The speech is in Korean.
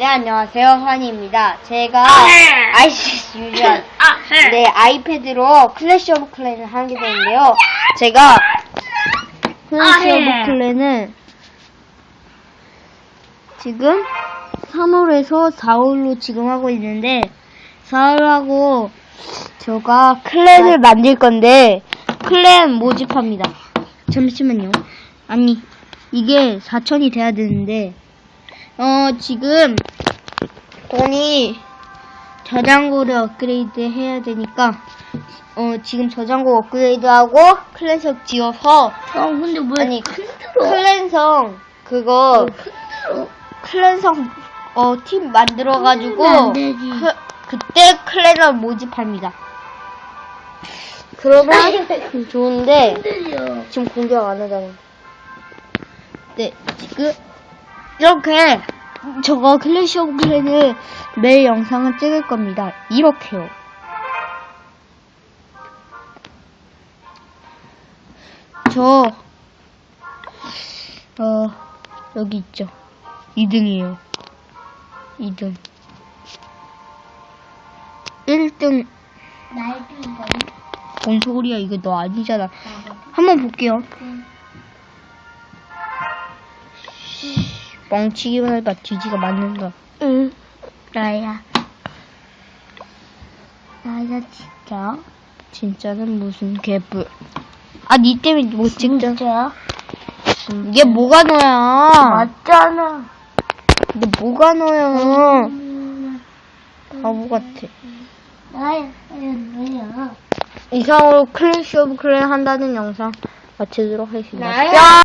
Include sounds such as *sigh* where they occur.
네, 안녕하세요. 환희입니다. 제가, 네. 아이씨, 유전. 아, 네, 아이패드로 클래시 오브 클랜을 하게 되는데요. 제가, 클래시 아, 네. 오브 클랜은 지금 3월에서 4월로 지금 하고 있는데, 4월하고 제가 클랜을 만들 건데, 클랜 모집합니다. 잠시만요. 아니, 이게 4천이 돼야 되는데, 어, 지금, 돈이 저장고를 업그레이드 해야 되니까, 어, 지금 저장고 업그레이드하고, 클랜성 지어서, 형, 근데 왜 아니, 흔들어? 클랜성, 그거, 흔들어. 클랜성, 어, 팀 만들어가지고, 음, 안 되지. 그, 그때 클랜을 모집합니다. 그러면 *laughs* 좋은데, 흔들려. 지금 공격 안 하잖아. 네, 지금 이렇게 저거 클래시 오브 클랜을 매일 영상을 찍을 겁니다. 이렇게요. 저, 어, 여기 있죠. 2등이에요. 2등. 1등, 날뛰는 거. 뭔 소리야, 이거 너 아니잖아. 한번 볼게요. 멍치기만 해봐 뒤지가 맞는다. 응. 나야. 나야, 진짜. 진짜는 무슨 개뿔. 아, 니 때문에 못 찍자. 진짜? 이게 뭐가 너야? 맞잖아. 근데 뭐가 너야? 음, 바보 같아. 나야, 나야. 이상으로 클래시 오브 클랜 한다는 영상 마치도록 하겠습니다. 나야. 뿅!